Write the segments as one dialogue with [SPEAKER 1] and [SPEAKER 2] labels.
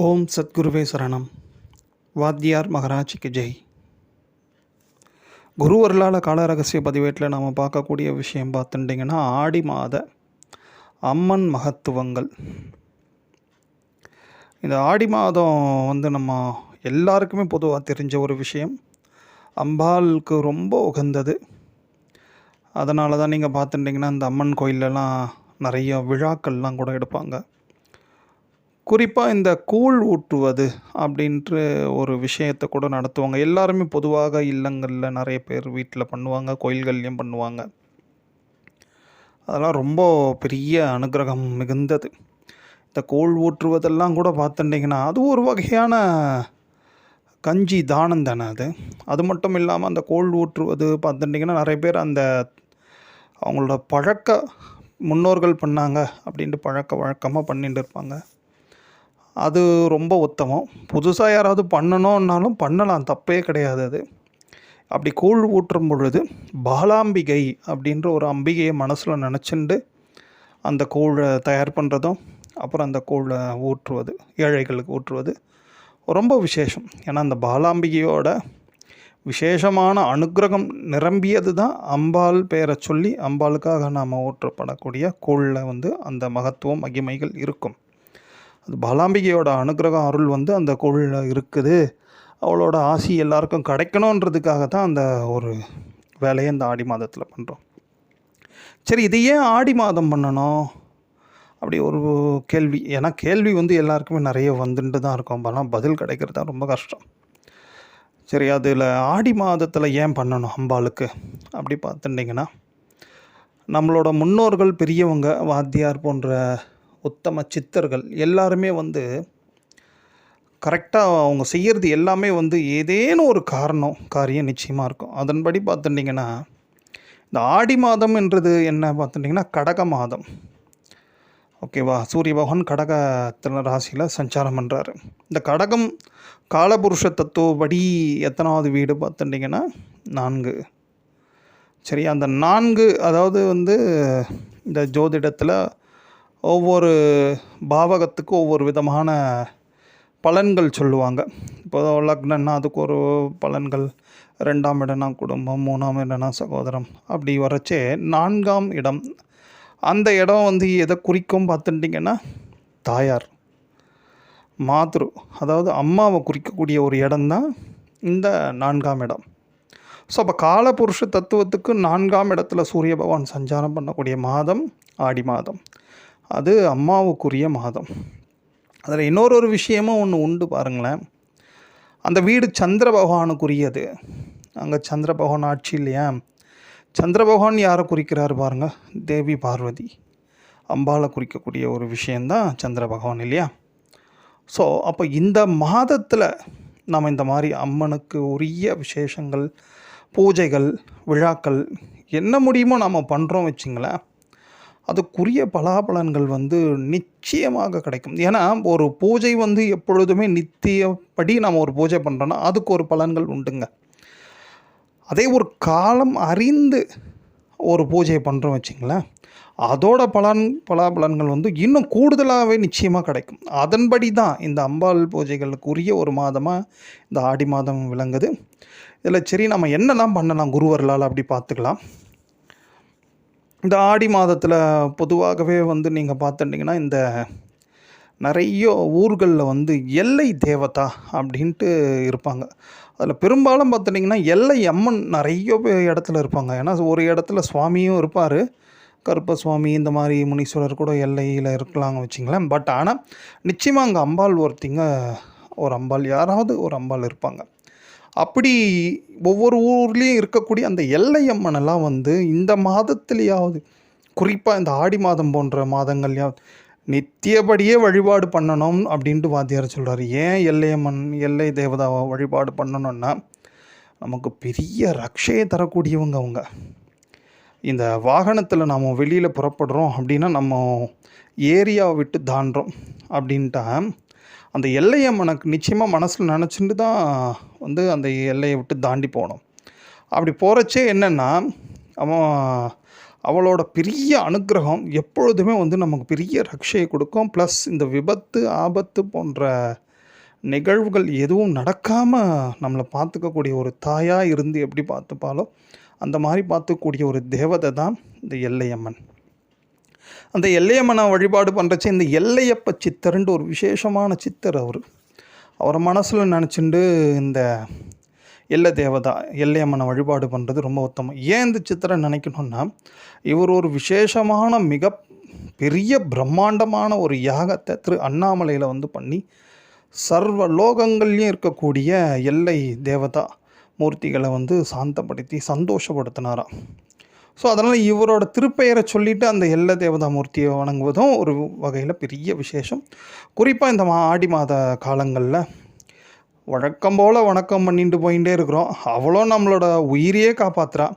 [SPEAKER 1] ஓம் சத்குருவே சரணம். வாத்தியார் மகராஜிக்கு ஜெய். குருவர்களால் கால ரகசிய பதிவேட்டில் நாம் பார்க்கக்கூடிய விஷயம் பார்த்துட்டிங்கன்னா ஆடி மாத அம்மன் மகத்துவங்கள். இந்த ஆடி மாதம் வந்து நம்ம எல்லாருக்குமே பொதுவாக தெரிஞ்ச ஒரு விஷயம். அம்பாளுக்கு ரொம்ப உகந்தது. அதனால தான் நீங்கள் பார்த்துட்டிங்கன்னா இந்த அம்மன் கோயிலெலாம் நிறைய விழாக்கள்லாம் கூட எடுப்பாங்க. குறிப்பாக இந்த கூழ் ஊற்றுவது அப்படின்ட்டு ஒரு விஷயத்தை கூட நடத்துவாங்க. எல்லாருமே பொதுவாக இல்லங்களில் நிறைய பேர் வீட்டில் பண்ணுவாங்க கோயில்கள்லேயும் பண்ணுவாங்க. அதெல்லாம் ரொம்ப பெரிய அனுகிரகம் மிகுந்தது. இந்த கூழ் ஊற்றுவதெல்லாம் கூட பார்த்துட்டிங்கன்னா அது ஒரு வகையான கஞ்சி தானம் தானே அது. அது மட்டும் இல்லாமல் அந்த கூழ் ஊற்றுவது பார்த்துட்டிங்கன்னா நிறைய பேர் அந்த அவங்களோட பழக்க முன்னோர்கள் பண்ணாங்க அப்படின்ட்டு பழக்க வழக்கமாக பண்ணிட்டு இருப்பாங்க. அது ரொம்ப உத்தமம். புதுசாக யாராவது பண்ணணுன்னாலும் பண்ணலாம். தப்பே கிடையாது அது. அப்படி கூழ் ஊற்றும் பொழுது பாலாம்பிகை அப்படின்ற ஒரு அம்பிகையை மனசில் நினச்சிண்டு அந்த கூழை தயார் பண்ணுறதும் அப்புறம் அந்த கூழை ஊற்றுவது ஏழைகளுக்கு ஊற்றுவது ரொம்ப விசேஷம். ஏன்னா அந்த பாலாம்பிகையோட விசேஷமான அனுக்கிரகம் நிரம்பியது தான் அம்பாள் பேரை சொல்லி அம்பாளுக்காக நாம் ஊற்றப்படக்கூடிய கூழில் வந்து அந்த மகத்துவம் மகிமைகள் இருக்கும். அது பாலாம்பிகையோட அனுகிரகம் அருள் வந்து அந்த கோவிலில் இருக்குது. அவளோட ஆசி எல்லாருக்கும் கிடைக்கணுன்றதுக்காக தான் அந்த ஒரு வேலையை இந்த ஆடி மாதத்தில் பண்ணுறோம் சரி இது ஏன் ஆடி மாதம் பண்ணணும்? அப்படி ஒரு கேள்வி. ஏன்னா கேள்வி வந்து எல்லாருக்குமே நிறைய வந்துட்டு தான் இருக்கும். ஆனால் பதில் கிடைக்கிறது தான் ரொம்ப கஷ்டம். சரி அதில் ஆடி மாதத்தில் ஏன் பண்ணணும் அம்பாளுக்கு? அப்படி பார்த்துட்டிங்கன்னா நம்மளோட முன்னோர்கள் பெரியவங்க வாத்தியார் போன்ற உத்தம சித்தர்கள் எல்லாருமே வந்து கரெக்டாக அவங்க செய்கிறது எல்லாமே வந்து ஏதேனும் ஒரு காரணம் காரியம் நிச்சயமாக இருக்கும். அதன்படி பார்த்துட்டிங்கன்னா இந்த ஆடி மாதம் என்றது என்ன பார்த்துட்டிங்கன்னா கடக மாதம். ஓகேவா சூரிய பகவான் கடகத்தில் ராசியில் சஞ்சாரம் பண்ணுறாரு இந்த கடகம் காலபுருஷ தத்துவப்படி எத்தனாவது வீடு பார்த்துட்டிங்கன்னா நான்கு. சரி அந்த நான்கு அதாவது வந்து இந்த ஜோதிடத்தில் ஒவ்வொரு பாவகத்துக்கும் ஒவ்வொரு விதமான பலன்கள் சொல்லுவாங்க. இப்போ லக்னன்னா அதுக்கு ஒரு பலன்கள். ரெண்டாம் இடம்னா குடும்பம் மூணாம் இடம்னா சகோதரம். அப்படி வரச்சே நான்காம் இடம். அந்த இடம் வந்து எதை குறிக்கும் பார்த்துட்டிங்கன்னா தாயார் மாத்ரு. அதாவது அம்மாவை குறிக்கக்கூடிய ஒரு இடம்தான் இந்த நான்காம் இடம். ஸோ அப்போ காலபுருஷ தத்துவத்துக்கு நான்காம் இடத்துல சூரிய பகவான் சஞ்சாரம் பண்ணக்கூடிய மாதம் ஆடி மாதம். அது அம்மாவுக்குரிய மாதம் அதில் இன்னொரு ஒரு விஷயமும் ஒன்று உண்டு பாருங்களேன். அந்த வீடு சந்திர பகவானுக்குரியது. அங்கே சந்திர பகவான் ஆட்சி இல்லையா? சந்திர பகவான் யாரை குறிக்கிறார் பாருங்கள் தேவி பார்வதி. அம்பாவை குறிக்கக்கூடிய ஒரு விஷயந்தான் சந்திர பகவான் இல்லையா? ஸோ அப்போ இந்த மாதத்தில் நம்ம இந்த மாதிரி அம்மனுக்கு உரிய விசேஷங்கள் பூஜைகள் விழாக்கள் என்ன முடியுமோ நாம் பண்ணுறோம் வச்சுங்களேன். அதுக்குரிய பலாபலன்கள் வந்து நிச்சயமாக கிடைக்கும். ஏன்னா ஒரு பூஜை வந்து எப்பொழுதுமே நித்தியப்படி நம்ம ஒரு பூஜை பண்ணுறோன்னா அதுக்கு ஒரு பலன்கள் உண்டுங்க. அதே ஒரு காலம் அறிந்து ஒரு பூஜையை பண்ணுறோம் வச்சிங்களேன் அதோட பலன் பலாபலன்கள் வந்து இன்னும் கூடுதலாகவே நிச்சயமாக கிடைக்கும். அதன்படி தான் இந்த அம்பாள் பூஜைகளுக்குரிய ஒரு மாதமாக இந்த ஆடி மாதம் விளங்குது. இதில் சரி நம்ம என்னெல்லாம் பண்ணலாம் குருவர்களால் அப்படி பார்த்துக்கலாம். இந்த ஆடி மாதத்தில் பொதுவாகவே வந்து நீங்கள் பார்த்துட்டிங்கன்னா இந்த நிறைய ஊர்களில் வந்து எல்லை தேவதா அப்படின்ட்டு இருப்பாங்க. அதில் பெரும்பாலும் பார்த்துட்டிங்கன்னா எல்லை அம்மன் நிறைய பே- இடத்துல இருப்பாங்க. ஏன்னா ஒரு இடத்துல சுவாமியும் இருப்பார். கருப்பசுவாமி இந்த மாதிரி முனீஸ்வரர் கூட எல்லையில் இருக்கலாங்க வச்சிங்களேன். பட் ஆனால் நிச்சயமாக அங்கே அம்பாள் ஒருத்திங்க ஒரு அம்பாள் யாராவது ஒரு அம்பாள் இருப்பாங்க. அப்படி ஒவ்வொரு ஊர்லேயும் இருக்கக்கூடிய அந்த எல்லையம்மனெல்லாம் வந்து இந்த மாதத்துலேயாவது குறிப்பாக இந்த ஆடி மாதம் போன்ற மாதங்கள்லையாவது நித்தியபடியே வழிபாடு பண்ணணும் அப்படின்ட்டு வாத்தியார் சொல்கிறார் ஏன் எல்லையம்மன் எல்லை தேவதாவை வழிபாடு பண்ணணும்னா நமக்கு பெரிய ரக்ஷையை தரக்கூடியவங்க அவங்க. இந்த வாகனத்தில் நாம் வெளியில் புறப்படுறோம் அப்படின்னா நம்ம ஏரியாவை விட்டு தாண்டுறோம் அப்படின்ட்டா அந்த எல்லையை மனக்கு நிச்சயமாக மனசில் நினச்சிட்டு தான் வந்து அந்த எல்லையை விட்டு தாண்டி போனோம். அப்படி போகிறச்சே என்னென்னா அவன் அவளோட பெரிய அனுக்கிரகம் எப்பொழுதுமே வந்து நமக்கு பெரிய ரக்ஷையை கொடுக்கும். ப்ளஸ் இந்த விபத்து ஆபத்து போன்ற நிகழ்வுகள் எதுவும் நடக்காமல் நம்மளை பார்த்துக்கக்கூடிய ஒரு தாயாக இருந்து எப்படி பார்த்துப்பாலோ அந்த மாதிரி பார்த்துக்கக்கூடிய ஒரு தேவதை தான் இந்த எல்லையம்மன். அந்த எல்லையம்மனை வழிபாடு பண்ணுறச்ச இந்த எல்லையப்ப சித்தர்ன்ட்டு ஒரு விசேஷமான சித்தர் அவர். அவரை மனசில் நினச்சிண்டு இந்த எல்லை தேவதா எல்லையம்மனை வழிபாடு பண்ணுறது ரொம்ப உத்தமம். ஏன் இந்த சித்திரை நினைக்கணும்னா இவர் ஒரு விசேஷமான மிக பெரிய பிரம்மாண்டமான ஒரு யாகத்தை திரு அண்ணாமலையில் வந்து பண்ணி சர்வ லோகங்கள்லையும் இருக்கக்கூடிய எல்லை தேவதா மூர்த்திகளை வந்து சாந்தப்படுத்தி சந்தோஷப்படுத்தினாராம். ஸோ அதனால் இவரோட திருப்பெயரை சொல்லிவிட்டு அந்த எல்லை தேவதா மூர்த்தியை வணங்குவதும் ஒரு வகையில் பெரிய விசேஷம். குறிப்பாக இந்த மா ஆடி மாத காலங்களில் வழக்கம் போல் வணக்கம் பண்ணிட்டு போயிட்டே இருக்கிறோம். அவ்வளோ நம்மளோட உயிரையே காப்பாற்றுறா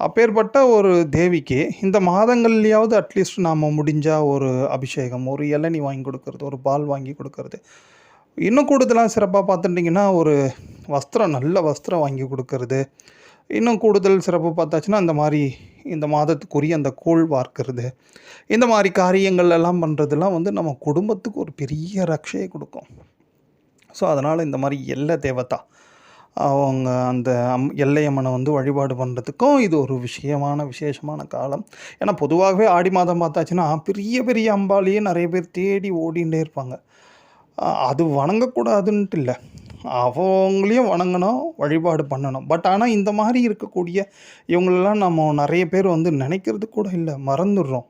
[SPEAKER 1] அப்பேற்பட்ட ஒரு தேவிக்கு இந்த மாதங்கள்லையாவது அட்லீஸ்ட் நாம் முடிஞ்சால் ஒரு அபிஷேகம் ஒரு இளநி வாங்கி கொடுக்கறது ஒரு பால் வாங்கி கொடுக்கறது. இன்னும் கூடுதலாக சிறப்பாக பார்த்துட்டிங்கன்னா ஒரு வஸ்திரம் நல்ல வஸ்திரம் வாங்கி கொடுக்கறது. இன்னும் கூடுதல் சிறப்பு பார்த்தாச்சுன்னா அந்த மாதிரி இந்த மாதத்துக்குரிய அந்த கோள் வார்க்கிறது. இந்த மாதிரி காரியங்கள் எல்லாம் பண்ணுறதுலாம் வந்து நம்ம குடும்பத்துக்கு ஒரு பெரிய ரக்ஷையை கொடுக்கும். ஸோ அதனால் இந்த மாதிரி எல்லை தேவதா. அவங்க அந்த அம் எல்லையம்மனை வந்து வழிபாடு பண்ணுறதுக்கும் இது ஒரு விஷயமான விசேஷமான காலம். ஏன்னா பொதுவாகவே ஆடி மாதம் பார்த்தாச்சுன்னா பெரிய பெரிய அம்பாலேயே நிறைய பேர் தேடி ஓடிண்டே இருப்பாங்க. அது வணங்கக்கூடாதுன்ட்டு இல்லை. அவங்களையும் வணங்கணும் வழிபாடு பண்ணணும். பட் ஆனால் இந்த மாதிரி இருக்கக்கூடிய இவங்களெல்லாம் நம்ம நிறைய பேர் வந்து நினைக்கிறது கூட இல்லை மறந்துடுறோம்.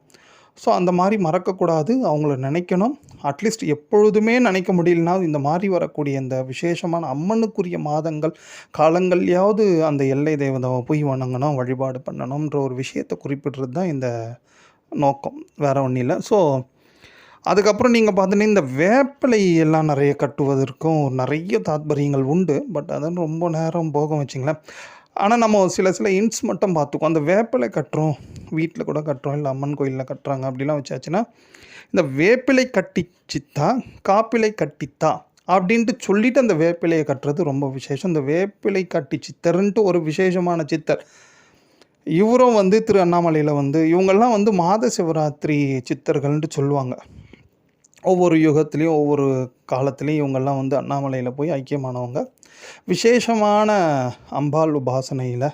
[SPEAKER 1] ஸோ அந்த மாதிரி மறக்கக்கூடாது அவங்கள நினைக்கணும். அட்லீஸ்ட் எப்பொழுதுமே நினைக்க முடியலனா இந்த மாதிரி வரக்கூடிய இந்த விசேஷமான அம்மனுக்குரிய மாதங்கள் காலங்கள்லையாவது அந்த எல்லை தேவதாவை போய் வணங்கணும் வழிபாடு பண்ணணுன்ற ஒரு விஷயத்தை குறிப்பிடுறது தான் இந்த நோக்கம். வேறு ஒன்றும் இல்லை. ஸோ அதுக்கப்புறம் நீங்கள் பார்த்தீங்கன்னா இந்த வேப்பிலை எல்லாம் நிறைய கட்டுவதற்கும் நிறைய தாத்பரியங்கள் உண்டு. பட் அதன் ரொம்ப நேரம் போகும் வச்சுங்களேன். ஆனால் நம்ம சில சில இன்ஸ் மட்டும் பார்த்துக்குவோம். அந்த வேப்பிலை கட்டுறோம். வீட்டில் கூட கட்டுறோம். இல்லை அம்மன் கோயிலில் கட்டுறாங்க அப்படிலாம் வச்சாச்சுன்னா இந்த வேப்பிலை கட்டிச்சித்தா காப்பிலை கட்டித்தா அப்படின்ட்டு சொல்லிட்டு அந்த வேப்பிலையை கட்டுறது ரொம்ப விசேஷம். இந்த வேப்பிலை கட்டி சித்தர்ன்ட்டு ஒரு விசேஷமான சித்தர். இவரும் வந்து திரு அண்ணாமலையில் வந்து இவங்கெல்லாம் வந்து மாத சிவராத்திரி சித்தர்கள்ன்ட்டு சொல்லுவாங்க. ஒவ்வொரு யுகத்துலேயும் ஒவ்வொரு காலத்துலேயும் இவங்கெல்லாம் வந்து அண்ணாமலையில் போய் ஐக்கியமானவங்க. விசேஷமான அம்பாள் உபாசனையில்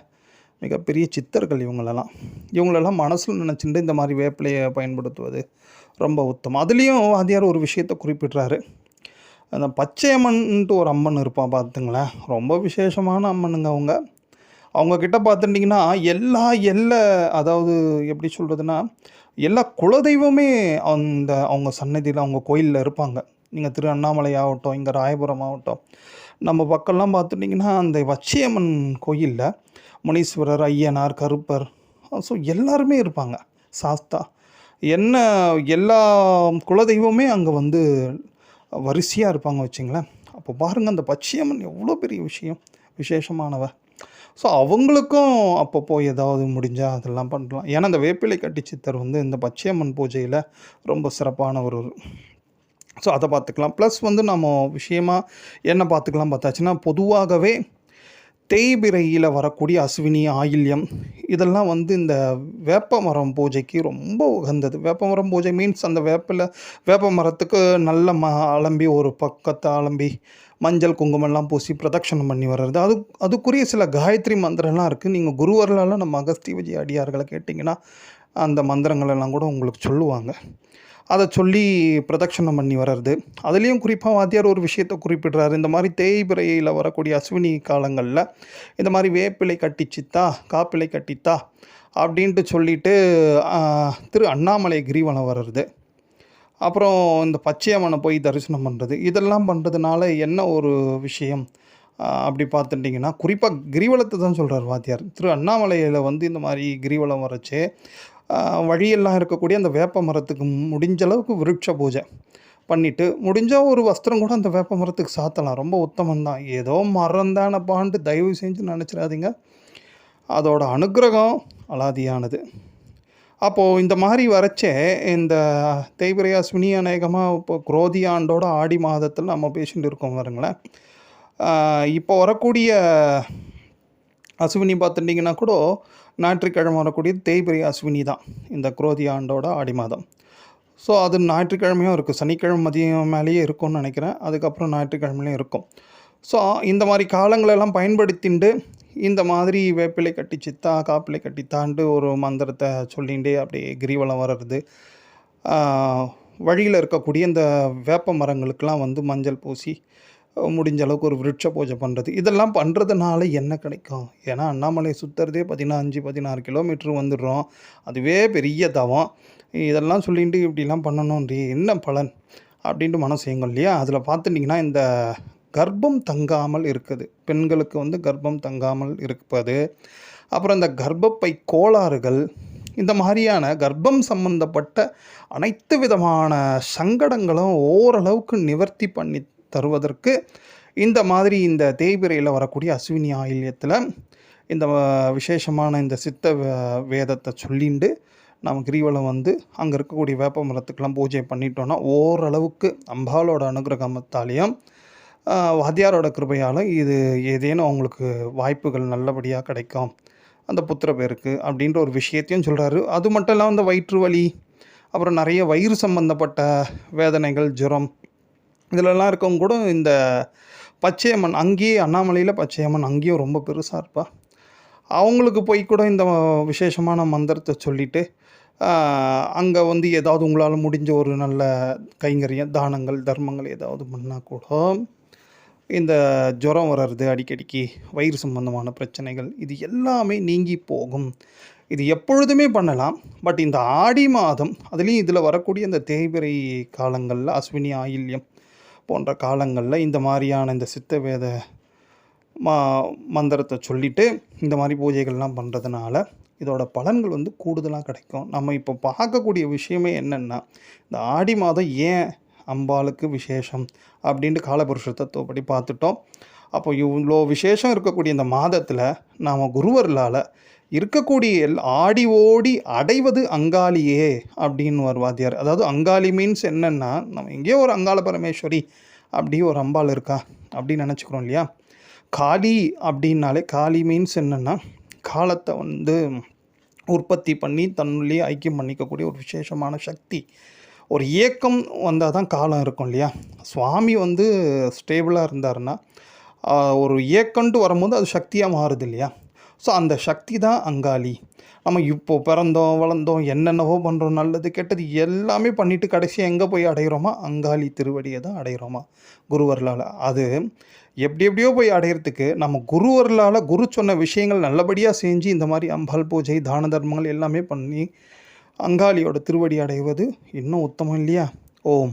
[SPEAKER 1] மிகப்பெரிய சித்தர்கள் இவங்களெல்லாம். இவங்களெல்லாம் மனசில் நினச்சிட்டு இந்த மாதிரி வேப்பிலையை பயன்படுத்துவது ரொம்ப உத்தமம். அதுலேயும் வாத்தியார் ஒரு விஷயத்தை குறிப்பிட்றாரு. அந்த பச்சையம்மன்ட்டு ஒரு அம்மன் இருப்பான் பார்த்துங்களேன். ரொம்ப விசேஷமான அம்மனுங்க அவங்க. அவங்கக்கிட்ட பார்த்துட்டிங்கன்னா எல்லா எல்லை அதாவது எப்படி சொல்கிறதுனா எல்லா குலதெய்வமே அந்த அவங்க சன்னதியில் அவங்க கோயிலில் இருப்பாங்க. நீங்கள் திரு அண்ணாமலை ஆகட்டும் இங்கே ராயபுரம் ஆகட்டும். நம்ம பக்கம்லாம் பார்த்துட்டிங்கன்னா அந்த வச்சியம்மன் கோயிலில் முனீஸ்வரர் ஐயனார் கருப்பர் ஸோ எல்லாருமே இருப்பாங்க. சாஸ்தா. என்ன எல்லா குலதெய்வமே அங்கே வந்து வரிசையாக இருப்பாங்க வச்சுங்களேன். அப்போ பாருங்கள் அந்த பச்சையம்மன் எவ்வளோ பெரிய விஷயம் விசேஷமானவ. ஸோ அவங்களுக்கும் அப்பப்போ ஏதாவது முடிஞ்சால் அதெல்லாம் பண்ணலாம். ஏன்னா இந்த வேப்பிலை கட்டி சித்தர் வந்து இந்த பச்சையம்மன் பூஜையில் ரொம்ப சிறப்பான ஒரு ஸோ அதை பார்த்துக்கலாம் ப்ளஸ் வந்து நம்ம விஷயமாக என்ன பார்த்துக்கலாம் பார்த்தாச்சுன்னா பொதுவாகவே தேய்பிரையில் வரக்கூடிய அஸ்வினி ஆயில்யம் இதெல்லாம் வந்து இந்த வேப்ப மரம் பூஜைக்கு ரொம்ப உகந்தது. வேப்ப மரம் பூஜை மீன்ஸ் அந்த வேப்பில் வேப்ப மரத்துக்கு நல்ல ம அலம்பி ஒரு பக்கத்தை அலம்பி மஞ்சள் குங்குமம்லாம் பூசி பிரதட்சணம் பண்ணி வர்றது. அது அதுக்குரிய சில காயத்ரி மந்திரம்லாம் இருக்குது நீங்கள் குருவர்களால் நம்ம அகஸ்தி விஜய் அடியார்களை கேட்டிங்கன்னா அந்த மந்திரங்கள் எல்லாம் கூட உங்களுக்கு சொல்லுவாங்க. அதை சொல்லி பிரதட்சணம் பண்ணி வர்றது. அதுலேயும் குறிப்பாக வாத்தியார் ஒரு விஷயத்தை குறிப்பிடுறாரு. இந்த மாதிரி தேய்பிரையில் வரக்கூடிய அஸ்வினி காலங்களில் இந்த மாதிரி வேப்பிலை கட்டிச்சித்தா காப்பிலை கட்டித்தா அப்படின்ட்டு சொல்லிட்டு திரு அண்ணாமலை கிரிவலம் வர்றது. அப்புறம் இந்த பச்சையம்மனை போய் தரிசனம் பண்ணுறது இதெல்லாம் பண்ணுறதுனால என்ன ஒரு விஷயம்? அப்படி பார்த்துட்டிங்கன்னா குறிப்பாக கிரிவலத்தை தான் சொல்கிறார் வாத்தியார். திரு அண்ணாமலையில் வந்து இந்த மாதிரி கிரிவலம் வரச்சே வழியெல்லாம் இருக்கக்கூடிய அந்த வேப்ப மரத்துக்கு முடிஞ்ச அளவுக்கு விருட்ச பூஜை பண்ணிவிட்டு முடிஞ்சால் ஒரு வஸ்திரம் கூட அந்த வேப்ப மரத்துக்கு சாத்தலாம். ரொம்ப உத்தமம் தான். ஏதோ மரம் தானப்பான்ட்டு தயவு செஞ்சு நினச்சிடாதீங்க. அதோட அனுக்கிரகம் அலாதியானது. அப்போது இந்த மாதிரி வரைச்சே இந்த தேய்பிரையா அஸ்வினி அநேகமாக இப்போ குரோதி ஆண்டோட ஆடி மாதத்தில் நம்ம பேசிட்டு இருக்கோம் பாருங்களேன். இப்போ வரக்கூடிய அஸ்வினி பார்த்துட்டிங்கன்னா கூட ஞாயிற்றுக்கிழமை வரக்கூடிய தேய்பிரை அஸ்வினி தான் இந்த குரோதி ஆண்டோட ஆடி மாதம். ஸோ அது ஞாயிற்றுக்கிழமையும் இருக்குது சனிக்கிழமை மதியம் மேலேயே இருக்கும்னு நினைக்கிறேன். அதுக்கப்புறம் ஞாயிற்றுக்கிழமையிலையும் இருக்கும். ஸோ இந்த மாதிரி காலங்களெல்லாம் பயன்படுத்திண்டு இந்த மாதிரி வேப்பிலை கட்டி சித்தா காப்பிலை கட்டி தாண்டு ஒரு மந்திரத்தை சொல்லிகிட்டே அப்படியே கிரிவலம் வர்றது. வழியில் இருக்கக்கூடிய இந்த வேப்ப மரங்களுக்கெலாம் வந்து மஞ்சள் பூசி முடிஞ்ச அளவுக்கு ஒரு விருட்ச பூஜை பண்ணுறது இதெல்லாம் பண்ணுறதுனால என்ன கிடைக்கும்? ஏன்னா அண்ணாமலை சுற்றுறதே பார்த்தீங்கன்னா அஞ்சு பதினாறு கிலோமீட்டர் வந்துடுறோம். அதுவே பெரிய தவம். இதெல்லாம் சொல்லிட்டு இப்படிலாம் பண்ணணுன்றி என்ன பலன்? அப்படின்ட்டு மனசு எங்கள் இல்லையா? அதில் பார்த்துட்டிங்கன்னா இந்த கர்ப்பம் தங்காமல் இருக்குது. பெண்களுக்கு வந்து கர்ப்பம் தங்காமல் இருப்பது. அப்புறம் இந்த கர்ப்பப்பை கோளாறுகள் இந்த மாதிரியான கர்ப்பம் சம்பந்தப்பட்ட அனைத்து விதமான சங்கடங்களும் ஓரளவுக்கு நிவர்த்தி பண்ணி தருவதற்கு இந்த மாதிரி இந்த தேய்பிரையில் வரக்கூடிய அஸ்வினி ஆயில்யத்தில் இந்த விசேஷமான இந்த சித்த வே- வேதத்தை சொல்லிண்டு நம்ம கிரிவலம் வந்து அங்கே இருக்கக்கூடிய வேப்ப மரத்துக்கெல்லாம் பூஜை பண்ணிட்டோன்னா ஓரளவுக்கு அம்பாலோட அனுகிரகமத்தாலேயும் வாத்தியாரோட கிருபையால் இது ஏதேனும் அவங்களுக்கு வாய்ப்புகள் நல்லபடியாக கிடைக்கும். அந்த புத்திர பேருக்கு அப்படின்ற ஒரு விஷயத்தையும் சொல்கிறாரு அது மட்டும் இல்லாமல் இந்த வயிற்று வலி அப்புறம் நிறைய வயிறு சம்பந்தப்பட்ட வேதனைகள் ஜுரம் இதிலெல்லாம் இருக்கவங்க கூட இந்த பச்சையம்மன் அங்கேயே அண்ணாமலையில் பச்சையம்மன் அங்கேயும் ரொம்ப பெருசாக இருப்பா. அவங்களுக்கு போய் கூட இந்த விசேஷமான மந்திரத்தை சொல்லிவிட்டு அங்கே வந்து ஏதாவது உங்களால் முடிஞ்ச ஒரு நல்ல கைங்கரியம் தானங்கள் தர்மங்கள் ஏதாவது பண்ணால் கூட இந்த ஜுரம் வர்றது அடிக்கடிக்கு வயிறு சம்பந்தமான பிரச்சனைகள் இது எல்லாமே நீங்கி போகும். இது எப்பொழுதுமே பண்ணலாம். பட் இந்த ஆடி மாதம் அதுலேயும் இதில் வரக்கூடிய இந்த தேய்பிரை காலங்களில் அஸ்வினி ஆயில்யம் போன்ற காலங்களில் இந்த மாதிரியான இந்த சித்த வேத மா மந்திரத்தை சொல்லிவிட்டு இந்த மாதிரி பூஜைகள்லாம் பண்ணுறதுனால இதோட பலன்கள் வந்து கூடுதலாக கிடைக்கும். நம்ம இப்போ பார்க்கக்கூடிய விஷயமே என்னென்னா இந்த ஆடி மாதம் ஏன் அம்பாளுக்கு விசேஷம் அப்படின்ட்டு காலபுருஷ தத்துவப்படி பார்த்துட்டோம். அப்போ இவ்வளோ விசேஷம் இருக்கக்கூடிய இந்த மாதத்தில் நாம் குருவர்களால் இருக்கக்கூடிய எல் ஆடி ஓடி அடைவது அங்காளியே அப்படின்னு ஒரு வாத்தியார். அதாவது அங்காளி மீன்ஸ் என்னென்னா நம்ம எங்கேயோ ஒரு அங்காள பரமேஸ்வரி அப்படி ஒரு அம்பாள் இருக்கா அப்படின்னு நினச்சிக்கிறோம் இல்லையா? காளி அப்படின்னாலே காளி மீன்ஸ் என்னென்னா காலத்தை வந்து உற்பத்தி பண்ணி தன்னுள்ளே ஐக்கியம் பண்ணிக்கக்கூடிய ஒரு விசேஷமான சக்தி. ஒரு இயக்கம் வந்தால் தான் காலம் இருக்கும் இல்லையா? சுவாமி வந்து ஸ்டேபிளாக இருந்தாருன்னா ஒரு இயக்கம்ட்டு வரும்போது அது சக்தியாக மாறுது இல்லையா? ஸோ அந்த சக்தி தான் அங்காளி. நம்ம இப்போ பிறந்தோம் வளர்ந்தோம் என்னென்னவோ பண்ணுறோம் நல்லது கெட்டது எல்லாமே பண்ணிவிட்டு கடைசியாக எங்கே போய் அடைகிறோமா அங்காளி திருவடியை தான் அடைகிறோமா குருவர்களால். அது எப்படி எப்படியோ போய் அடையிறதுக்கு நம்ம குருவர்களால் குரு சொன்ன விஷயங்கள் நல்லபடியாக செஞ்சு இந்த மாதிரி அம்பாள் பூஜை தான தர்மங்கள் எல்லாமே பண்ணி அங்காளியோட திருவடி அடைவது இன்னும் உத்தமம் இல்லையா? ஓம்.